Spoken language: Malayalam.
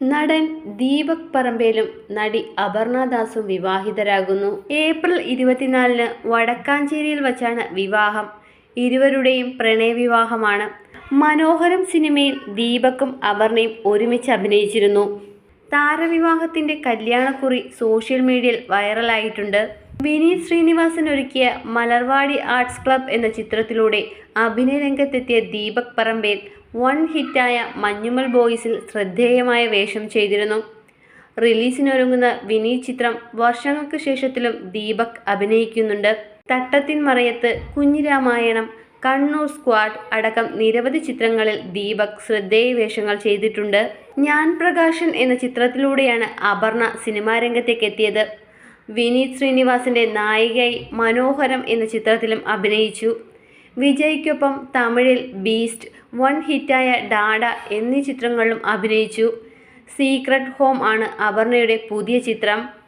നടൻ ദീപക് പറമ്പേലും നടി അപർണദാസും വിവാഹിതരാകുന്നു. ഏപ്രിൽ ഇരുപത്തിനാലിന് വടക്കാഞ്ചേരിയിൽ വച്ചാണ് വിവാഹം. ഇരുവരുടെയും പ്രണയവിവാഹമാണ്. മനോഹരം സിനിമയിൽ ദീപക്കും അപർണയും ഒരുമിച്ച് അഭിനയിച്ചിരുന്നു. താരവിവാഹത്തിന്റെ കല്യാണക്കുറി സോഷ്യൽ മീഡിയയിൽ വൈറലായിട്ടുണ്ട്. വിനീത് ശ്രീനിവാസൻ ഒരുക്കിയ മലർവാടി ആർട്സ് ക്ലബ് എന്ന ചിത്രത്തിലൂടെ അഭിനയ രംഗത്തെത്തിയ ദീപക് പറമ്പേൽ വൺ ഹിറ്റായ മഞ്ഞുമൽ ബോയ്സിൽ ശ്രദ്ധേയമായ വേഷം ചെയ്തിരുന്നു. റിലീസിനൊരുങ്ങുന്ന വിനീത് ചിത്രം വർഷങ്ങൾക്ക് ശേഷത്തിലും ദീപക് അഭിനയിക്കുന്നുണ്ട്. തട്ടത്തിൻ മറയത്ത് കുഞ്ഞിരാമായണം കണ്ണൂർ സ്ക്വാഡ് അടക്കം നിരവധി ചിത്രങ്ങളിൽ ദീപക് ശ്രദ്ധേയ വേഷങ്ങൾ ചെയ്തിട്ടുണ്ട്. ഞാൻ പ്രകാശൻ എന്ന ചിത്രത്തിലൂടെയാണ് അപർണ സിനിമാ രംഗത്തേക്ക് എത്തിയത്. വിനീത് ശ്രീനിവാസിന്റെ നായികയായി മനോഹരം എന്ന ചിത്രത്തിലും അഭിനയിച്ചു. വിജയ്ക്കൊപ്പം തമിഴിൽ ബീസ്റ്റ് വൺ ഹിറ്റായ ഡാഡ എന്നീ ചിത്രങ്ങളിലും അഭിനയിച്ചു. സീക്രട്ട് ഹോം ആണ് അപർണയുടെ പുതിയ ചിത്രം.